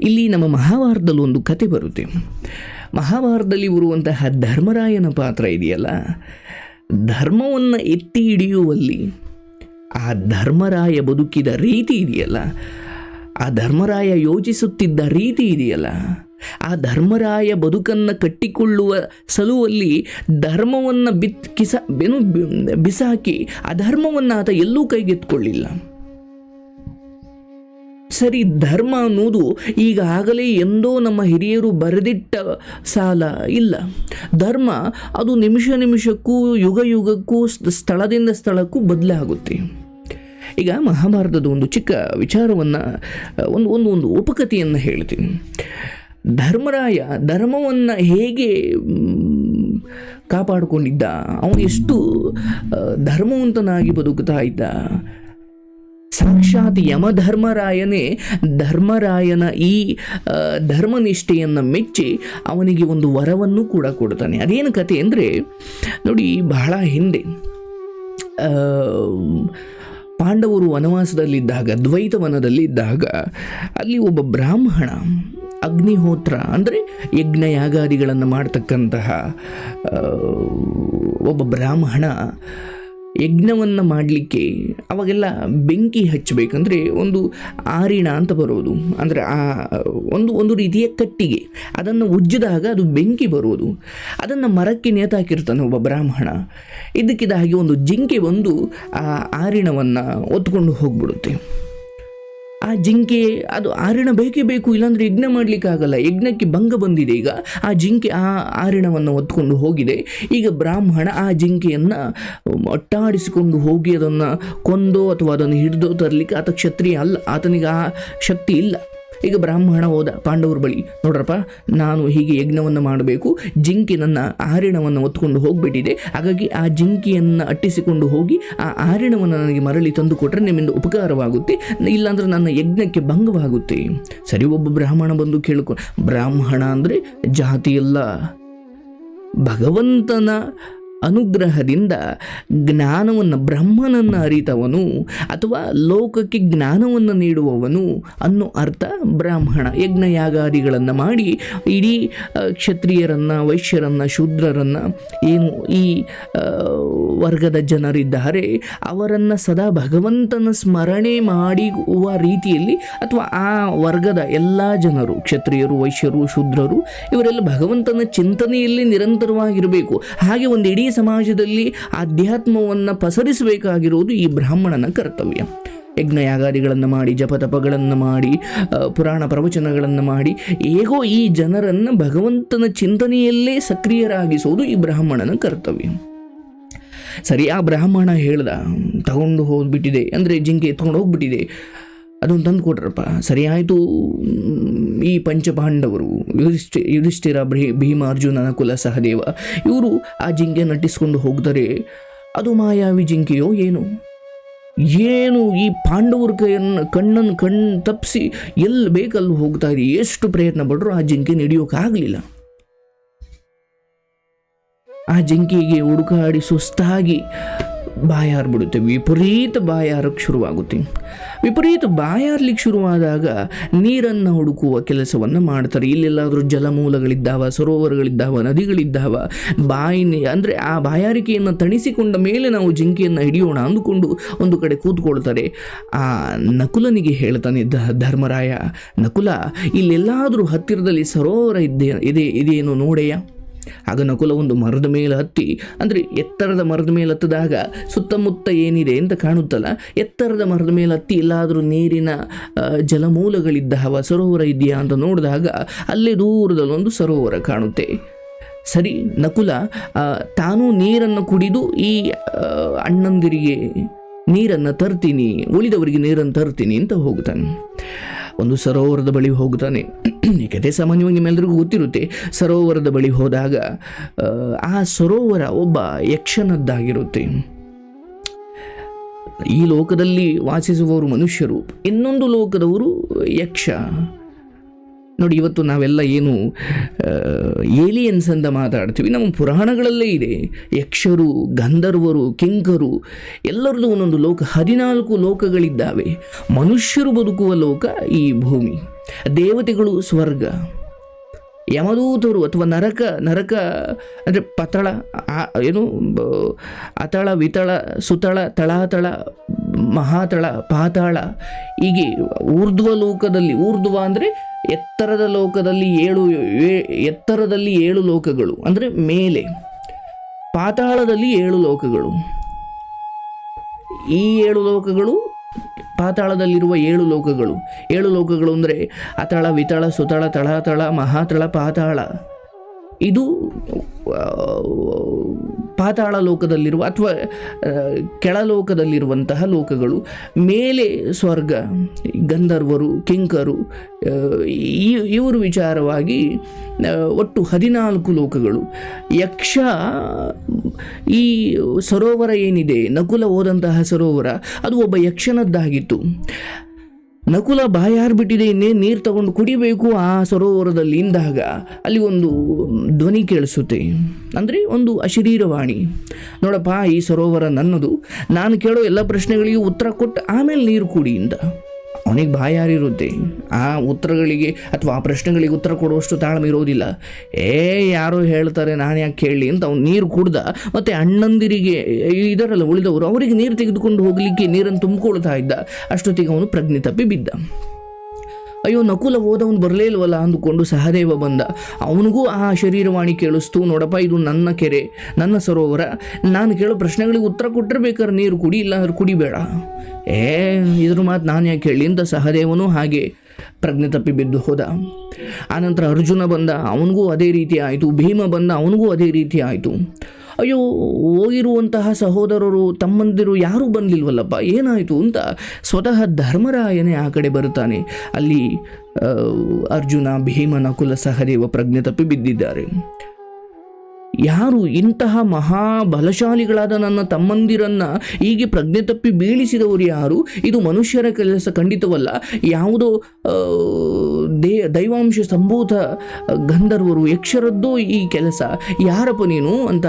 ಇಲ್ಲಿ ನಮ್ಮ ಮಹಾಭಾರತದಲ್ಲಿ ಒಂದು ಕತೆ ಬರುತ್ತೆ. ಮಹಾಭಾರತದಲ್ಲಿ ಬರುವಂತಹ ಧರ್ಮರಾಯನ ಪಾತ್ರ ಇದೆಯಲ್ಲ? ಧರ್ಮವನ್ನು ಎತ್ತಿ ಹಿಡಿಯುವಲ್ಲಿ ಆ ಧರ್ಮರಾಯ ಬದುಕಿದ ರೀತಿ ಇದೆಯಲ್ಲ? ಆ ಧರ್ಮರಾಯ ಯೋಚಿಸುತ್ತಿದ್ದ ರೀತಿ ಇದೆಯಲ್ಲ? ಆ ಧರ್ಮರಾಯ ಬದುಕನ್ನು ಕಟ್ಟಿಕೊಳ್ಳುವ ಸಲುವಲ್ಲಿ ಧರ್ಮವನ್ನು ಬಿತ್ ಕಿಸ ಬೆನು ಬಿಸಾಕಿ ಆ ಧರ್ಮವನ್ನು ಆತ ಎಲ್ಲೂ ಕೈಗೆತ್ಕೊಳ್ಳಿಲ್ಲ ಸರಿ ಧರ್ಮ ಅನ್ನೋದು ಈಗಾಗಲೇ ಎಂದೋ ನಮ್ಮ ಹಿರಿಯರು ಬರೆದಿಟ್ಟ ಸಾಲ ಇಲ್ಲ. ಧರ್ಮ ಅದು ನಿಮಿಷ ನಿಮಿಷಕ್ಕೂ, ಯುಗ ಯುಗಕ್ಕೂ ಸ್ಥಳದಿಂದ ಸ್ಥಳಕ್ಕೂ ಬದಲಾಗುತ್ತೆ. ಈಗ ಮಹಾಭಾರತದ ಒಂದು ಚಿಕ್ಕ ವಿಚಾರವನ್ನು ಒಂದು ಒಂದು ಒಂದು ಉಪಕಥೆಯನ್ನು ಹೇಳ್ತೀನಿ. ಧರ್ಮರಾಯ ಧರ್ಮವನ್ನು ಹೇಗೆ, ಕಾಪಾಡಿಕೊಂಡಿದ್ದ? ಅವನು ಎಷ್ಟು ಧರ್ಮವಂತನಾಗಿ ಬದುಕುತ್ತಾ ಇದ್ದ? ಸಾಕ್ಷಾತ್ ಯಮಧರ್ಮರಾಯನೇ ಧರ್ಮರಾಯನ ಈ ಧರ್ಮನಿಷ್ಠೆಯನ್ನು ಮೆಚ್ಚಿ ಅವನಿಗೆ ಒಂದು ವರವನ್ನು ಕೂಡ ಕೊಡ್ತಾನೆ ಅದೇನು ಕತೆ ಅಂದರೆ, ನೋಡಿ ಬಹಳ ಹಿಂದೆ ಪಾಂಡವರು ವನವಾಸದಲ್ಲಿದ್ದಾಗ ದ್ವೈತವನದಲ್ಲಿದ್ದಾಗ ಅಲ್ಲಿ ಒಬ್ಬ ಬ್ರಾಹ್ಮಣ ಅಗ್ನಿಹೋತ್ರ ಅಂದರೆ ಯಜ್ಞ ಯಾಗಾದಿಗಳನ್ನು ಮಾಡ್ತಕ್ಕಂತಹ ಒಬ್ಬ ಬ್ರಾಹ್ಮಣ ಯಜ್ಞವನ್ನು ಮಾಡಲಿಕ್ಕೆ ಅವಾಗೆಲ್ಲ ಬೆಂಕಿ ಹಚ್ಚಬೇಕಂದ್ರೆ ಒಂದು ಆರಿಣ ಅಂತ ಬರೋದು. ಅಂದರೆ ಆ, ಒಂದು ಒಂದು ರೀತಿಯ ಕಟ್ಟಿಗೆ. ಅದನ್ನು ಉಜ್ಜಿದಾಗ ಅದು ಬೆಂಕಿ ಬರುವುದು ಅದನ್ನು ಮರಕ್ಕೆ ನೇತಾಕಿರ್ತಾನೆ ಒಬ್ಬ ಬ್ರಾಹ್ಮಣ. ಇದಕ್ಕಿದ ಹಾಗೆ ಒಂದು ಜಿಂಕೆ ಬಂದು ಆ ಆರಿಣವನ್ನು ಒತ್ಕೊಂಡು ಹೋಗ್ಬಿಡುತ್ತೆ. ಆ ಜಿಂಕೆ, ಅದು ಆರಿಣ ಬೇಕೇ ಬೇಕು, ಇಲ್ಲಾಂದರೆ ಯಜ್ಞ ಮಾಡಲಿಕ್ಕಾಗಲ್ಲ ಯಜ್ಞಕ್ಕೆ ಭಂಗ ಬಂದಿದೆ ಈಗ. ಆ ಜಿಂಕೆ ಆ ಆರಿಣವನ್ನು ಹೊತ್ಕೊಂಡು ಹೋಗಿದೆ. ಈಗ ಬ್ರಾಹ್ಮಣ ಆ ಜಿಂಕೆಯನ್ನು ಒಟ್ಟಾಡಿಸಿಕೊಂಡು ಹೋಗಿ ಅದನ್ನು ಕೊಂದೋ ಅಥವಾ ಅದನ್ನು ಹಿಡಿದೋ ತರಲಿಕ್ಕೆ ಆತ ಕ್ಷತ್ರಿಯ ಅಲ್ಲ. ಆತನಿಗೆ ಆ ಶಕ್ತಿ ಇಲ್ಲ. ಈಗ ಬ್ರಾಹ್ಮಣ ಹೋದ ಪಾಂಡವರ ಬಳಿ, ನೋಡ್ರಪ್ಪ, ನಾನು ಹೀಗೆ ಯಜ್ಞವನ್ನು ಮಾಡಬೇಕು, ಜಿಂಕೆ ನನ್ನ ಆರಿಣವನ್ನು ಹೊತ್ಕೊಂಡು ಹೋಗಿಬಿಟ್ಟಿದೆ, ಹಾಗಾಗಿ ಆ ಜಿಂಕೆಯನ್ನು ಅಟ್ಟಿಸಿಕೊಂಡು ಹೋಗಿ ಆ ಆರಿಣವನ್ನು ನನಗೆ ಮರಳಿ ತಂದು ಕೊಟ್ಟರೆ ನಿಮ್ಮಿಂದ ಉಪಕಾರವಾಗುತ್ತೆ, ಇಲ್ಲಾಂದ್ರೆ ನನ್ನ ಯಜ್ಞಕ್ಕೆ ಭಂಗವಾಗುತ್ತೆ. ಸರಿ, ಒಬ್ಬ ಬ್ರಾಹ್ಮಣ ಬಂದು ಕೇಳ್ಕೊ ಬ್ರಾಹ್ಮಣ ಅಂದರೆ ಜಾತಿ ಅಲ್ಲ ಭಗವಂತನ ಅನುಗ್ರಹದಿಂದ ಜ್ಞಾನವನ್ನು, ಬ್ರಹ್ಮನನ್ನು ಅರಿತವನು ಅಥವಾ ಲೋಕಕ್ಕೆ ಜ್ಞಾನವನ್ನು ನೀಡುವವನು ಅನ್ನೋ ಅರ್ಥ ಬ್ರಾಹ್ಮಣ. ಯಜ್ಞಯಾಗಾದಿಗಳನ್ನು ಮಾಡಿ ಇಡೀ ಕ್ಷತ್ರಿಯರನ್ನು, ವೈಶ್ಯರನ್ನು, ಶೂದ್ರರನ್ನು ಏನು ಈ ವರ್ಗದ ಜನರಿದ್ದಾರೆ ಅವರನ್ನು ಸದಾ ಭಗವಂತನ ಸ್ಮರಣೆ ಮಾಡುವ ರೀತಿಯಲ್ಲಿ ಅಥವಾ ಆ ವರ್ಗದ ಎಲ್ಲ ಜನರು, ಕ್ಷತ್ರಿಯರು, ವೈಶ್ಯರು, ಶೂದ್ರರು ಇವರೆಲ್ಲ ಭಗವಂತನ ಚಿಂತನೆಯಲ್ಲಿ ನಿರಂತರವಾಗಿರಬೇಕು. ಹಾಗೆ ಒಂದು ಇಡೀ ಸಮಾಜದಲ್ಲಿ ಆಧ್ಯಾತ್ಮವನ್ನು ಪಸರಿಸಬೇಕಾಗಿರುವುದು ಈ ಬ್ರಾಹ್ಮಣನ ಕರ್ತವ್ಯ. ಯಜ್ಞಯಾಗಾದಿಗಳನ್ನು ಮಾಡಿ, ಜಪತಪಗಳನ್ನು ಮಾಡಿ ಪುರಾಣ ಪ್ರವಚನಗಳನ್ನು ಮಾಡಿ, ಹೇಗೋ ಈ ಜನರನ್ನು ಭಗವಂತನ ಚಿಂತನೆಯಲ್ಲೇ ಸಕ್ರಿಯರಾಗಿಸುವುದು ಈ ಬ್ರಾಹ್ಮಣನ ಕರ್ತವ್ಯ. ಸರಿ, ಆ ಬ್ರಾಹ್ಮಣ ಹೇಳ್ದ, ತಗೊಂಡು ಹೋಗ್ಬಿಟ್ಟಿದೆ, ಅಂದರೆ ಜಿಂಕೆ ಎತ್ಕೊಂಡು ಹೋಗ್ಬಿಟ್ಟಿದೆ ಅದನ್ನು ತಂದು ಕೊಟ್ರಪ್ಪ ಸರಿ ಆಯಿತು ಈ ಪಂಚಪಾಂಡವರು ಯುಧಿಷ್ಠಿ, ಯುಧಿಷ್ಠಿರ, ಭೀ, ಭೀಮಾರ್ಜುನನ ಕುಲ ಸಹದೇವ, ಇವರು ಆ ಜಿಂಕೆ ನಟಿಸ್ಕೊಂಡು ಹೋಗ್ತಾರೆ ಅದು ಮಾಯಾವಿ ಜಿಂಕೆಯೋ ಏನು? ಏನು ಈ ಪಾಂಡವರ ಕೈಯನ್ನು ಕಣ್ಣನ್ನು ಕಣ್ಣು ತಪ್ಪಿಸಿ ಎಲ್ಲಿ ಬೇಕಲ್ಲಿ ಹೋಗ್ತಾ ಇದೆ ಎಷ್ಟು ಪ್ರಯತ್ನ ಪಟ್ಟರು ಆ ಜಿಂಕೆ ನಡೆಯೋಕ್ಕಾಗಲಿಲ್ಲ ಆ ಜಿಂಕೆಗೆ ಹುಡುಕಾಡಿ ಸುಸ್ತಾಗಿ ಬಾಯಾರ್ಬಿಡುತ್ತೆ. ವಿಪರೀತ ಬಾಯಾರಕ್ಕೆ ಶುರುವಾಗುತ್ತೆ. ವಿಪರೀತ ಬಾಯಾರ್ಲಿಕ್ಕೆ ಶುರುವಾದಾಗ ನೀರನ್ನು ಹುಡುಕುವ ಕೆಲಸವನ್ನು ಮಾಡ್ತಾರೆ. ಇಲ್ಲೆಲ್ಲಾದರೂ ಜಲಮೂಲಗಳಿದ್ದಾವ, ಸರೋವರಗಳಿದ್ದಾವ, ನದಿಗಳಿದ್ದಾವ ಬಾಯಿ ಅಂದರೆ ಆ ಬಾಯಾರಿಕೆಯನ್ನು ತಣಿಸಿಕೊಂಡ ಮೇಲೆ ನಾವು ಜಿಂಕೆಯನ್ನು ಹಿಡಿಯೋಣ ಅಂದುಕೊಂಡು ಒಂದು ಕಡೆ ಕೂತ್ಕೊಳ್ತಾರೆ. ಆ ನಕುಲನಿಗೆ ಹೇಳ್ತಾನೆ ಧರ್ಮರಾಯ, ನಕುಲ, ಇಲ್ಲೆಲ್ಲಾದರೂ ಹತ್ತಿರದಲ್ಲಿ ಸರೋವರ ಇದ್ದೇ, ಇದೆ ಇದೇನು ನೋಡೆಯ? ಆಗ ನಕುಲ ಒಂದು ಮರದ ಮೇಲೆ ಹತ್ತಿ, ಅಂದರೆ ಎತ್ತರದ ಮರದ ಮೇಲೆ ಹತ್ತಿದಾಗ ಸುತ್ತಮುತ್ತ ಏನಿದೆ ಅಂತ ಕಾಣುತ್ತಲ್ಲ, ಎತ್ತರದ ಮರದ ಮೇಲೆ ಹತ್ತಿ, ಎಲ್ಲಾದರೂ ನೀರಿನ ಜಲಮೂಲಗಳಿದ್ದ ಜಲಮೂಲಗಳಿದ್ದಾವ ಸರೋವರ ಇದೆಯಾ ಅಂತ ನೋಡಿದಾಗ ಅಲ್ಲೇ ದೂರದಲ್ಲೊಂದು ಸರೋವರ ಕಾಣುತ್ತೆ. ಸರಿ, ನಕುಲ ತಾನು ನೀರನ್ನು ಕುಡಿದು ಈ ಅಣ್ಣಂದಿರಿಗೆ ನೀರನ್ನು ತರ್ತೀನಿ, ಉಳಿದವರಿಗೆ ನೀರನ್ನು ತರ್ತೀನಿ ಅಂತ ಹೋಗ್ತಾನೆ ಒಂದು ಸರೋವರದ ಬಳಿ ಹೋಗ್ತಾನೆ ಈ ಕತೆ ಸಾಮಾನ್ಯವಾಗಿ ನಿಮ್ಮೆಲ್ಲರಿಗೂ ಗೊತ್ತಿರುತ್ತೆ ಸರೋವರದ ಬಳಿ ಹೋದಾಗ ಆ, ಸರೋವರ ಒಬ್ಬ ಯಕ್ಷನದ್ದಾಗಿರುತ್ತೆ. ಈ ಲೋಕದಲ್ಲಿ ವಾಸಿಸುವವರು ಮನುಷ್ಯರು ಇನ್ನೊಂದು ಲೋಕದವರು ಯಕ್ಷ. ನೋಡಿ, ಇವತ್ತು ನಾವೆಲ್ಲ ಏನು ಏಲಿಯನ್ಸ್ ಅಂತ ಮಾತಾಡ್ತೀವಿ. ನಮ್ಮ ಪುರಾಣಗಳಲ್ಲೇ ಇದೆ. ಯಕ್ಷರು, ಗಂಧರ್ವರು, ಕಿಂಕರು, ಎಲ್ಲರದ್ದು ಒಂದೊಂದು ಲೋಕ, ಹದಿನಾಲ್ಕು ಲೋಕಗಳಿದ್ದಾವೆ. ಮನುಷ್ಯರು ಬದುಕುವ ಲೋಕ ಈ ಭೂಮಿ. ದೇವತೆಗಳು ಸ್ವರ್ಗ. ಯಮದೂತರು ಅಥವಾ ನರಕ ನರಕ ಅಂದರೆ ಪತಳ ಏನು ಅತಳ, ವಿತಳ, ಸುತಳ, ತಳಾತಳ, ಮಹಾತಳ, ಪಾತಾಳ, ಹೀಗೆ ಊರ್ಧ್ವ ಲೋಕದಲ್ಲಿ, ಊರ್ಧ್ವ ಅಂದರೆ ಎತ್ತರದ ಲೋಕದಲ್ಲಿ ಏಳು ಎತ್ತರದಲ್ಲಿ ಏಳು ಲೋಕಗಳು, ಅಂದರೆ ಮೇಲೆ, ಪಾತಾಳದಲ್ಲಿ ಏಳು ಲೋಕಗಳು. ಈ ಏಳು ಲೋಕಗಳು, ಪಾತಾಳದಲ್ಲಿರುವ ಏಳು ಲೋಕಗಳು. ಏಳು ಲೋಕಗಳು ಅಂದರೆ ಅತಳ, ವಿತಳ, ಸುತಳ ಮಹಾ ಮಹಾತಳ, ಪಾತಾಳ. ಇದು ಪಾತಾಳ ಲೋಕದಲ್ಲಿರುವ ಅಥವಾ ಕೆಳಲೋಕದಲ್ಲಿರುವಂತಹ ಲೋಕಗಳು, ಮೇಲೆ ಸ್ವರ್ಗ, ಗಂಧರ್ವರು, ಕಿಂಕರು ಇವರು ವಿಚಾರವಾಗಿ ಒಟ್ಟು ಹದಿನಾಲ್ಕು ಲೋಕಗಳು. ಯಕ್ಷ, ಈ ಸರೋವರ ಏನಿದೆ? ನಕುಲ ಹೋದಂತಹ ಸರೋವರ, ಅದು ಒಬ್ಬ ಯಕ್ಷನದ್ದಾಗಿತ್ತು. ನಕುಲ ಬಾಯಾರ್ಬಿಟ್ಟಿದೆ ಇನ್ನೇ ನೀರು ತಗೊಂಡು ಕುಡಿಬೇಕು ಆ ಸರೋವರದಲ್ಲಿ ಇಂದಾಗ. ಅಲ್ಲಿ ಒಂದು ಧ್ವನಿ ಕೇಳಿಸುತ್ತೆ. ಅಂದರೆ ಒಂದು ಅಶರೀರವಾಣಿ. ನೋಡಪ್ಪ, ಈ ಸರೋವರ ನನ್ನದು. ನಾನು ಕೇಳೋ ಎಲ್ಲ ಪ್ರಶ್ನೆಗಳಿಗೆ ಉತ್ತರ ಕೊಟ್ಟು ಆಮೇಲೆ ನೀರು ಕುಡಿ ಅವನಿಗೆ ಬಾಯಾರಿರುತ್ತೆ ಆ ಉತ್ತರಗಳಿಗೆ ಅಥವಾ ಆ ಪ್ರಶ್ನೆಗಳಿಗೆ ಉತ್ತರ ಕೊಡುವಷ್ಟು ತಾಳ್ಮೆ ಇರೋದಿಲ್ಲ. ಏ, ಯಾರು ಹೇಳ್ತಾರೆ, ನಾನು ಯಾಕೆ ಕೇಳಿ ಅಂತ ಅವ್ನು ನೀರು ಕುಡ್ದ ಮತ್ತು ಅಣ್ಣಂದಿರಿಗೆ ಇದರಲ್ಲ ಉಳಿದವರು ಅವರಿಗೆ ನೀರು ತೆಗೆದುಕೊಂಡು ಹೋಗಲಿಕ್ಕೆ ನೀರನ್ನು ತುಂಬಿಕೊಳ್ತಾ ಇದ್ದ. ಅಷ್ಟೊತ್ತಿಗೆ ಅವನು ಪ್ರಜ್ಞೆ ತಪ್ಪಿ ಬಿದ್ದ. ಅಯ್ಯೋ, ನಕುಲ ಹೋದವನು ಬರಲೇ ಇಲ್ವಲ್ಲ ಅಂದುಕೊಂಡು ಸಹದೇವ ಬಂದ. ಅವನಿಗೂ ಆ ಶರೀರವಾಣಿ ಕೇಳಿಸ್ತು, ನೋಡಪ್ಪ, ಇದು ನನ್ನ ಕೆರೆ, ನನ್ನ ಸರೋವರ. ನಾನು ಕೇಳೋ ಪ್ರಶ್ನೆಗಳಿಗೆ ಉತ್ತರ ಕೊಟ್ಟಿರಬೇಕಾದ್ರೆ ನೀರು ಕುಡಿ ಇಲ್ಲಾಂದ್ರೆ ಕುಡಿಬೇಡ. ಏ, ಇದ್ರ ಮಾತು ನಾನು ಯಾಕೆ ಹೇಳಿ? ಅಂತ ಸಹದೇವನು ಹಾಗೆ ಪ್ರಜ್ಞೆ ತಪ್ಪಿ ಬಿದ್ದು ಹೋದ. ಆನಂತರ ಅರ್ಜುನ ಬಂದ, ಅವನಿಗೂ ಅದೇ ರೀತಿ ಆಯಿತು. ಭೀಮ ಬಂದ, ಅವನಿಗೂ ಅದೇ ರೀತಿ ಆಯಿತು. ಅಯ್ಯೋ, ಹೋಗಿರುವಂತಹ ಸಹೋದರರು, ತಮ್ಮಂದಿರು ಯಾರೂ ಬಂದಿಲ್ವಲ್ಲಪ್ಪ? ಏನಾಯಿತು ಅಂತ ಸ್ವತಃ ಧರ್ಮರಾಯನೇ ಆ ಕಡೆ ಬರುತ್ತಾನೆ. ಅಲ್ಲಿ ಅರ್ಜುನ, ಭೀಮನ ಕುಲ ಸಹದೇವ ಪ್ರಜ್ಞೆ ತಪ್ಪಿ ಬಿದ್ದಿದ್ದಾರೆ. ಯಾರು ಇಂತಹ ಮಹಾ ಬಲಶಾಲಿಗಳಾದ ನನ್ನ ತಮ್ಮಂದಿರನ್ನ ಹೀಗೆ ಪ್ರಜ್ಞೆ ತಪ್ಪಿ ಬೀಳಿಸಿದವರು ಯಾರು? ಇದು ಮನುಷ್ಯರ ಕೆಲಸ ಖಂಡಿತವಲ್ಲ. ಯಾವುದೋ ದೇ, ದೈವಾಂಶ ಸಂಭೂತ ಗಂಧರ್ವರು, ಯಕ್ಷರದ್ದು ಈ ಕೆಲಸ. ಯಾರಪ್ಪ ನೀನು? ಅಂತ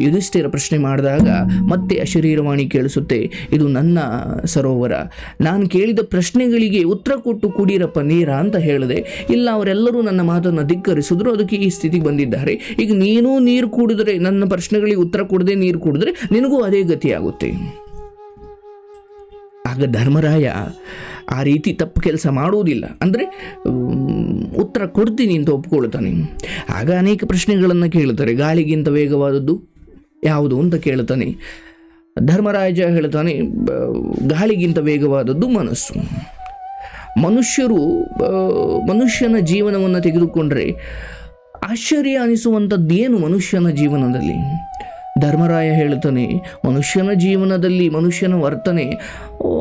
ಯುಧಿಷ್ಠಿರ ಪ್ರಶ್ನೆ ಮಾಡಿದಾಗ ಮತ್ತೆ ಅಶರೀರವಾಣಿ ಕೇಳಿಸುತ್ತೆ. ಇದು ನನ್ನ ಸರೋವರ. ನಾನು ಕೇಳಿದ ಪ್ರಶ್ನೆಗಳಿಗೆ ಉತ್ತರ ಕೊಟ್ಟು ಕೂಡಿರಪ್ಪ ನೀರ ಅಂತ ಹೇಳಿದೆ. ಇಲ್ಲ, ಅವರೆಲ್ಲರೂ ನನ್ನ ಮಾತನ್ನು ಧಿಕ್ಕರಿಸಿದ್ರು. ಅದಕ್ಕೆ ಈ ಸ್ಥಿತಿಗೆ ಬಂದಿದ್ದಾರೆ. ಈಗ ನೀನು ನೀರು ಕುಡಿದ್ರೆ, ನನ್ನ ಪ್ರಶ್ನೆಗಳಿಗೆ ಉತ್ತರ ಕೊಡದೆ ನೀರು ಕುಡಿದ್ರೆ ನಿನಗೂ ಅದೇ ಗತಿಯಾಗುತ್ತೆ. ಆಗ ಧರ್ಮರಾಯ ಆ ರೀತಿ ತಪ್ಪು ಕೆಲಸ ಮಾಡುವುದಿಲ್ಲ. ಅಂದರೆ ಉತ್ತರ ಕೊಡ್ತೀನಿ ಅಂತ ಒಪ್ಕೊಳ್ತಾನೆ. ಆಗ ಅನೇಕ ಪ್ರಶ್ನೆಗಳನ್ನು ಕೇಳ್ತಾರೆ. ಗಾಳಿಗಿಂತ ವೇಗವಾದದ್ದು ಯಾವುದು ಅಂತ ಕೇಳ್ತಾನೆ. ಧರ್ಮರಾಜ ಹೇಳ್ತಾನೆ ಗಾಳಿಗಿಂತ ವೇಗವಾದದ್ದು ಮನಸ್ಸು. ಮನುಷ್ಯರು ಮನುಷ್ಯನ ಜೀವನವನ್ನು ತೆಗೆದುಕೊಂಡ್ರೆ ಆಶ್ಚರ್ಯ ಅನಿಸುವಂಥದ್ದೇನು ಮನುಷ್ಯನ ಜೀವನದಲ್ಲಿ? ಧರ್ಮರಾಯ ಹೇಳ್ತಾನೆ ಮನುಷ್ಯನ ಜೀವನದಲ್ಲಿ ಮನುಷ್ಯನ ವರ್ತನೆ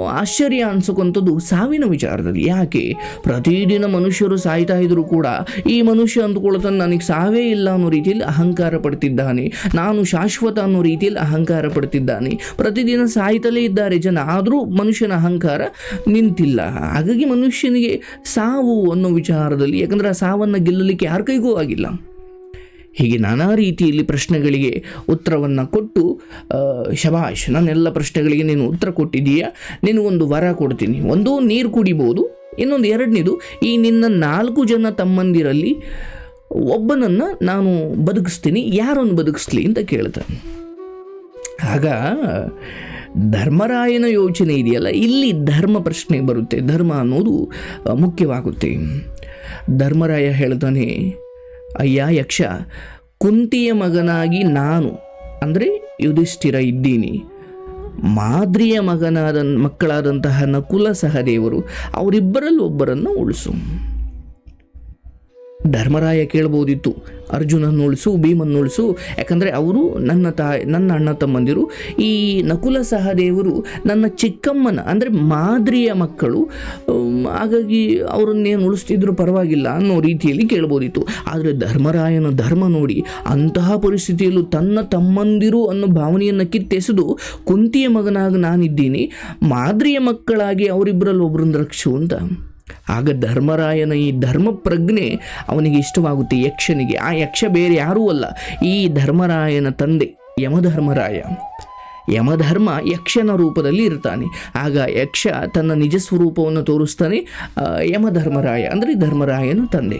ಆಶ್ಚರ್ಯ ಅನ್ಸೋಕ್ಕಂಥದ್ದು ಸಾವಿನ ವಿಚಾರದಲ್ಲಿ. ಯಾಕೆ? ಪ್ರತಿದಿನ ಮನುಷ್ಯರು ಸಾಯ್ತಾ ಇದ್ರು ಕೂಡ ಈ ಮನುಷ್ಯ ಅಂದ್ಕೊಳ್ತಾನೆ, ನನಗೆ ಸಾವೇ ಇಲ್ಲ ಅನ್ನೋ ರೀತಿಯಲ್ಲಿ ಅಹಂಕಾರ ಪಡ್ತಿದ್ದಾನೆ. ನಾನು ಶಾಶ್ವತ ಅನ್ನೋ ರೀತಿಯಲ್ಲಿ ಅಹಂಕಾರ ಪಡ್ತಿದ್ದಾನೆ. ಪ್ರತಿದಿನ ಸಾಯ್ತಲೇ ಇದ್ದಾರೆ ಜನ, ಆದರೂ ಮನುಷ್ಯನ ಅಹಂಕಾರ ನಿಂತಿಲ್ಲ. ಹಾಗಾಗಿ ಮನುಷ್ಯನಿಗೆ ಸಾವು ಅನ್ನೋ ವಿಚಾರದಲ್ಲಿ, ಯಾಕಂದರೆ ಆ ಸಾವನ್ನು ಗೆಲ್ಲಲಿಕ್ಕೆ ಯಾರ ಕೈಗೂ ಆಗಿಲ್ಲ. ಹೀಗೆ ನಾನಾ ರೀತಿಯಲ್ಲಿ ಪ್ರಶ್ನೆಗಳಿಗೆ ಉತ್ತರವನ್ನು ಕೊಟ್ಟು ಶಬಾಷ್, ನನ್ನೆಲ್ಲ ಪ್ರಶ್ನೆಗಳಿಗೆ ನೀನು ಉತ್ತರ ಕೊಟ್ಟಿದ್ದೀಯಾ? ಒಂದು ವರ ಕೊಡ್ತೀನಿ. ಒಂದು ನೀರು ಕುಡಿಬೋದು, ಇನ್ನೊಂದು ಎರಡನೇದು, ಈ ನಿನ್ನ ನಾಲ್ಕು ಜನ ತಮ್ಮಂದಿರಲ್ಲಿ ಒಬ್ಬನನ್ನು ನಾನು ಬದುಕಿಸ್ತೀನಿ, ಯಾರನ್ನು ಬದುಕಿಸ್ಲಿ ಅಂತ ಕೇಳ್ತಾನೆ ಆಗ ಧರ್ಮರಾಯನ ಯೋಚನೆ ಇದೆಯಲ್ಲ, ಇಲ್ಲಿ ಧರ್ಮ ಪ್ರಶ್ನೆ ಬರುತ್ತೆ. ಧರ್ಮ ಅನ್ನೋದು ಮುಖ್ಯವಾಗುತ್ತೆ. ಧರ್ಮರಾಯ ಹೇಳ್ತಾನೆ ಅಯ್ಯ ಯಕ್ಷ, ಕುಂತಿಯ ಮಗನಾಗಿ ನಾನು, ಅಂದರೆ ಯುಧಿಷ್ಠಿರ ಇದ್ದೀನಿ. ಮಾದ್ರಿಯ ಮಗನಾದ ಮಕ್ಕಳಾದಂತಹ ನಕುಲ ಸಹದೇವರು ಅವರಿಬ್ಬರಲ್ಲೊಬ್ಬರನ್ನು ಉಳಿಸು. ಧರ್ಮರಾಯ ಕೇಳ್ಬೋದಿತ್ತು. ಅರ್ಜುನನ್ನು ಉಳಿಸು ಭೀಮನ್ನು ಉಳಿಸು ಯಾಕಂದರೆ ಅವರು ನನ್ನ ತಾಯಿ, ನನ್ನ ಅಣ್ಣ ತಮ್ಮಂದಿರು. ಈ ನಕುಲ ಸಹದೇವರು ನನ್ನ ಚಿಕ್ಕಮ್ಮನ, ಅಂದರೆ ಮಾದರಿಯ ಮಕ್ಕಳು ಹಾಗಾಗಿ ಅವರನ್ನೇನು ಉಳಿಸ್ತಿದ್ರು ಪರವಾಗಿಲ್ಲ ಅನ್ನೋ ರೀತಿಯಲ್ಲಿ ಕೇಳ್ಬೋದಿತ್ತು. ಆದರೆ ಧರ್ಮರಾಯನ ಧರ್ಮ ನೋಡಿ ಅಂತಹ ಪರಿಸ್ಥಿತಿಯಲ್ಲೂ ತನ್ನ ತಮ್ಮಂದಿರು ಅನ್ನೋ ಭಾವನೆಯನ್ನು ಕಿತ್ತೆಸೆದು ಕುಂತಿಯ ಮಗನಾಗಿ ನಾನಿದ್ದೀನಿ. ಮಾದರಿಯ ಮಕ್ಕಳಾಗಿ ಅವರಿಬ್ಬರಲ್ಲಿ ಒಬ್ಬರನ್ನು ರಕ್ಷು ಅಂತ. ಆಗ ಧರ್ಮರಾಯನ ಈ ಧರ್ಮ ಪ್ರಜ್ಞೆ ಅವನಿಗೆ ಇಷ್ಟವಾಗುತ್ತೆ ಯಕ್ಷನಿಗೆ. ಆ ಯಕ್ಷ ಬೇರೆ ಯಾರೂ ಅಲ್ಲ. ಈ ಧರ್ಮರಾಯನ ತಂದೆ ಯಮಧರ್ಮರಾಯ. ಯಮಧರ್ಮ ಯಕ್ಷನ ರೂಪದಲ್ಲಿ ಇರ್ತಾನೆ. ಆಗ ಯಕ್ಷ ತನ್ನ ನಿಜ ಸ್ವರೂಪವನ್ನು ತೋರಿಸ್ತಾನೆ ಯಮಧರ್ಮರಾಯ ಅಂದರೆ ಧರ್ಮರಾಯನ ತಂದೆ.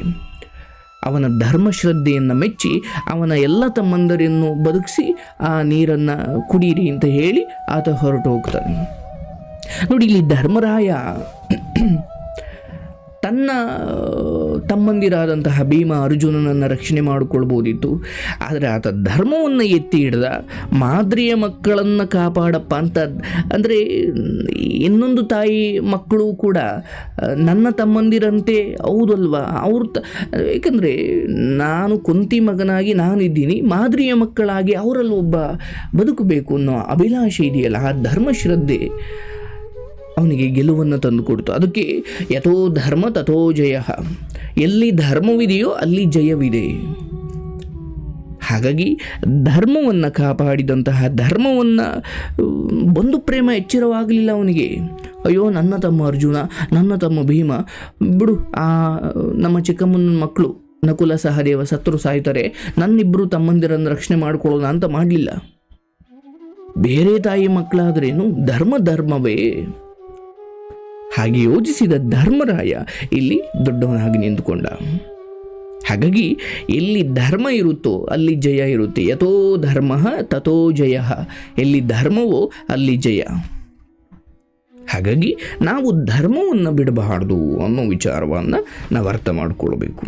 ಅವನ ಧರ್ಮಶ್ರದ್ಧೆಯನ್ನು ಮೆಚ್ಚಿ, ಅವನ ಎಲ್ಲ ತಮ್ಮಂದರನ್ನು ಬದುಕಿಸಿ, ಆ ನೀರನ್ನು ಕುಡಿಯಿರಿ ಅಂತ ಹೇಳಿ ಆತ ಹೊರಟು ಹೋಗ್ತಾನೆ ನೋಡಿ, ಇಲ್ಲಿ ಧರ್ಮರಾಯ ತನ್ನ ತಮ್ಮಂದಿರಾದಂತಹ ಭೀಮ ಅರ್ಜುನನನ್ನು ರಕ್ಷಣೆ ಮಾಡಿಕೊಳ್ಬೋದಿತ್ತು. ಆದರೆ ಆತ ಧರ್ಮವನ್ನು ಎತ್ತಿ ಹಿಡ್ದ ಮಾದರಿಯ ಮಕ್ಕಳನ್ನು ಕಾಪಾಡಪ್ಪ ಅಂತ ಅಂದರೆ, ಇನ್ನೊಂದು ತಾಯಿ ಮಕ್ಕಳು ಕೂಡ ನನ್ನ ತಮ್ಮಂದಿರಂತೆ ಹೌದಲ್ವಾ? ಅವ್ರ ತ, ಏಕೆಂದರೆ ನಾನು ಕುಂತಿ ಮಗನಾಗಿ ನಾನಿದ್ದೀನಿ, ಮಾದರಿಯ ಮಕ್ಕಳಾಗಿ ಅವರಲ್ಲಿ ಒಬ್ಬ ಬದುಕಬೇಕು ಅನ್ನೋ ಅಭಿಲಾಷೆ ಇದೆಯಲ್ಲ, ಆ ಧರ್ಮಶ್ರದ್ಧೆ ಅವನಿಗೆ ಗೆಲುವನ್ನು ತಂದುಕೊಡ್ತು ಅದಕ್ಕೆ ಯಥೋ ಧರ್ಮ ತಥೋ ಜಯ. ಎಲ್ಲಿ ಧರ್ಮವಿದೆಯೋ ಅಲ್ಲಿ ಜಯವಿದೆ. ಹಾಗಾಗಿ ಧರ್ಮವನ್ನು ಕಾಪಾಡಿದಂತಹ ಧರ್ಮವನ್ನು ಬಂಧು ಪ್ರೇಮ ಎಚ್ಚರವಾಗಲಿಲ್ಲ ಅವನಿಗೆ. ಅಯ್ಯೋ, ನನ್ನ ತಮ್ಮ ಅರ್ಜುನ, ನನ್ನ ತಮ್ಮ ಭೀಮ, ಬಿಡು, ಆ, ನಮ್ಮ ಚಿಕ್ಕಮ್ಮನ ಮಕ್ಕಳು, ನಕುಲ ಸಹದೇವ, ಸತ್ರು ಸಾಯ್ತಾರೆ ನನ್ನಿಬ್ಬರು ತಮ್ಮಂದಿರನ್ನು ರಕ್ಷಣೆ ಮಾಡಿಕೊಳ್ಳೋಣ ಅಂತ ಮಾಡಲಿಲ್ಲ. ಬೇರೆ ತಾಯಿ ಮಕ್ಕಳಾದ್ರೇನು ಧರ್ಮ ಧರ್ಮವೇ? ಹಾಗೆ ಯೋಚಿಸಿದ ಧರ್ಮರಾಯ ಇಲ್ಲಿ ದೊಡ್ಡವನಾಗಿ ನಿಂತುಕೊಂಡ. ಹಾಗಾಗಿ ಎಲ್ಲಿ ಧರ್ಮ ಇರುತ್ತೋ ಅಲ್ಲಿ ಜಯ ಇರುತ್ತೆ. ಯಥೋ ಧರ್ಮ, ತಥೋ ಜಯ. ಎಲ್ಲಿ ಧರ್ಮವೋ ಅಲ್ಲಿ ಜಯ. ಹಾಗಾಗಿ ನಾವು ಧರ್ಮವನ್ನು ಬಿಡಬಾರ್ದು ಅನ್ನೋ ವಿಚಾರವನ್ನು ನಾವು ಅರ್ಥ ಮಾಡಿಕೊಳ್ಬೇಕು.